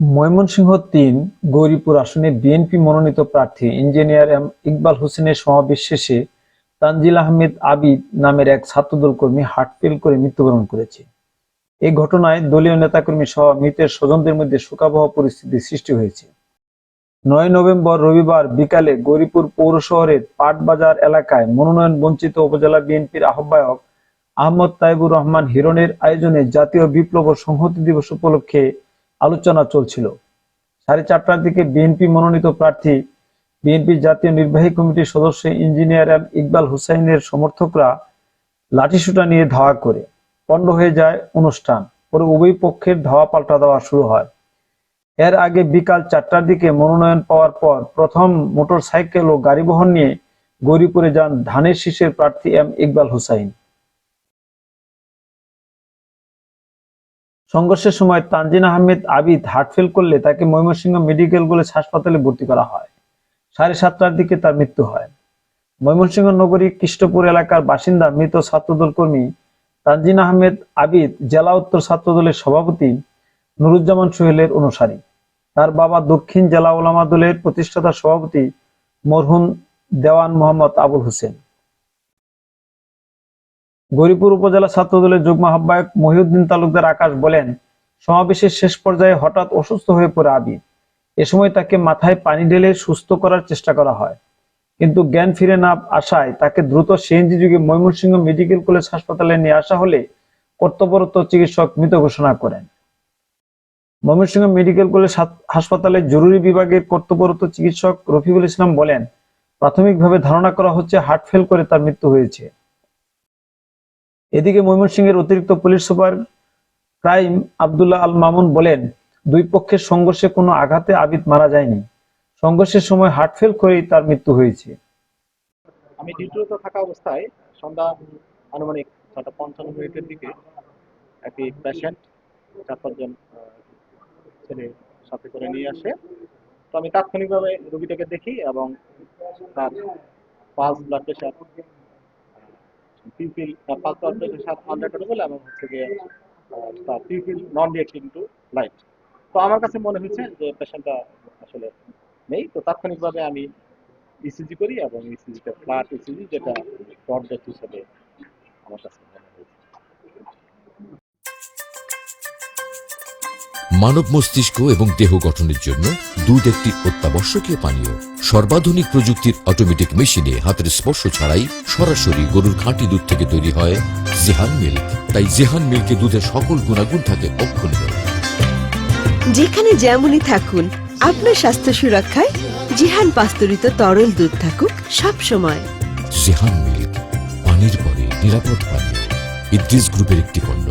ময়মনসিংহ তিন, গৌরীপুর আসনে বিএনপি মনোনীত প্রার্থী ইঞ্জিনিয়ার এম ইকবাল হোসেনের সমাবেশ শেষে তানজিল আহমেদ আবিদ নামের এক ছাত্রদল কর্মী হার্টফেল করে মৃত্যুবরণ করেছে। এই ঘটনায় দলীয় নেতাকর্মী সহ মৃতের স্বজনদের মধ্যে শোকাবহ পরিস্থিতি সৃষ্টি হয়েছে। নয় নভেম্বর রবিবার বিকালে গৌরীপুর পৌর শহরের পাটবাজার এলাকায় মনোনয়ন বঞ্চিত উপজেলা বিএনপির আহ্বায়ক আহমদ তাইবুর রহমান হিরণের আয়োজনে জাতীয় বিপ্লব সংহতি দিবস উপলক্ষে আলোচনা চলছিল। সাড়ে চারটার দিকে বিএনপি মনোনীত প্রার্থী, বিএনপির জাতীয় নির্বাহী কমিটির সদস্য ইঞ্জিনিয়ার ইকবাল হুসাইনের সমর্থকরা লাঠিসুটা নিয়ে ধাওয়া করে। পণ্ড হয়ে যায় অনুষ্ঠান, পরে উভয় পক্ষের ধাওয়া পাল্টা দেওয়া শুরু হয়। এর আগে বিকাল চারটার দিকে মনোনয়ন পাওয়ার পর প্রথম মোটর সাইকেল ও গাড়ি বহন নিয়ে গৌরীপুরে যান ধানের শীষের প্রার্থী এম ইকবাল হুসাইন। সংঘর্ষের সময় তানজিন আহমেদ আবিদ হার্টফেল করলে তাকে ময়মনসিংহ মেডিকেল কলেজ হাসপাতালে ভর্তি করা হয়। সাড়ে সাতটার দিকে তার মৃত্যু হয়। ময়মনসিংহ নগরী কৃষ্ণপুর এলাকার বাসিন্দা, মৃত ছাত্রদল কর্মী তানজিন আহমেদ আবিদ জেলা উত্তর ছাত্রদলের সভাপতি নুরুজ্জামান সোহেলের অনুসারী। তার বাবা দক্ষিণ জেলা ওলামা দলের প্রতিষ্ঠাতা সভাপতি মরহুম দেওয়ান মোহাম্মদ আবুল হোসেন। গৌরীপুর উপজেলা ছাত্রদলের যুগ্ম আহ্বায়ক মহিউদ্দিন তালুকদার আকাশ বলেন, সমাবেশের শেষ পর্যায়ে হঠাৎ অসুস্থ হয়ে পড়ে আবিদ এ সময় তাকে মাথায় পানি ঢেলে সুস্থ করার চেষ্টা করা হয়। কিন্তু জ্ঞান ফিরে না আসায় তাকে দ্রুত সিএনজি যুগে ময়মনসিংহ মেডিকেল কলেজ হাসপাতালে নিয়ে আসা হলে কর্তব্যরত চিকিৎসক মৃত ঘোষণা করেন। ময়মনসিংহ মেডিকেল কলেজ হাসপাতালে জরুরি বিভাগের কর্তব্যরত চিকিৎসক রফিকুল ইসলাম বলেন, প্রাথমিকভাবে ধারণা করা হচ্ছে হার্ট ফেল করে তার মৃত্যু হয়েছে। এদিকে ময়মনসিংহের অতিরিক্ত police super crime Abdullah Al Mamun বলেন, দুই পক্ষের সংঘর্ষে কোনো আঘাতে আবিদ মারা যায়নি। সংঘর্ষের সময় হার্টফেল করেই তার মৃত্যু হয়েছে। আমি ডিউটিতে থাকা অবস্থায় সন্ধ্যা আনুমানিক ছটা পঞ্চান্ন মিনিটের দিকে একটি পেশেন্ট চার পাঁচজন ছেলে সাথে করে নিয়ে আসে। তো আমি তাৎক্ষণিকভাবে রোগীটাকে দেখি এবং তার পালস ব্লাড প্রেশার এবং হচ্ছে তো আমার কাছে মনে হয়েছে যে পেশেন্টটা আসলে নেই। তো তাৎক্ষণিকভাবে আমি ইসিজি করি এবং ইসিজিটা ফ্ল্যাট ইসিজি যেটা ব্রড হিসেবে আমার কাছে। মানব মস্তিষ্ক এবং দেহ গঠনের জন্য দুধ একটি অত্যাবশ্যকীয় পানীয়। সর্বাধুনিক প্রযুক্তির অটোমেটিক মেশিনে হাতের স্পর্শ ছাড়াই সরাসরি গরুর খাঁটি দুধ থেকে তৈরি হয় জেহান মিল্ক তাই জেহান মিল্কে দুধের সকল গুণাগুণ থাকে অক্ষুণ্ণ। যেখানে যেমনই থাকুন আপনার স্বাস্থ্য সুরক্ষায় জিহান পাস্তুরিত তরল দুধ থাকুক সব সময় জেহান মিল্ক পানির পরে নিরাপদ পানীয়। ইদ্রিস গ্রুপের একটি পণ্য।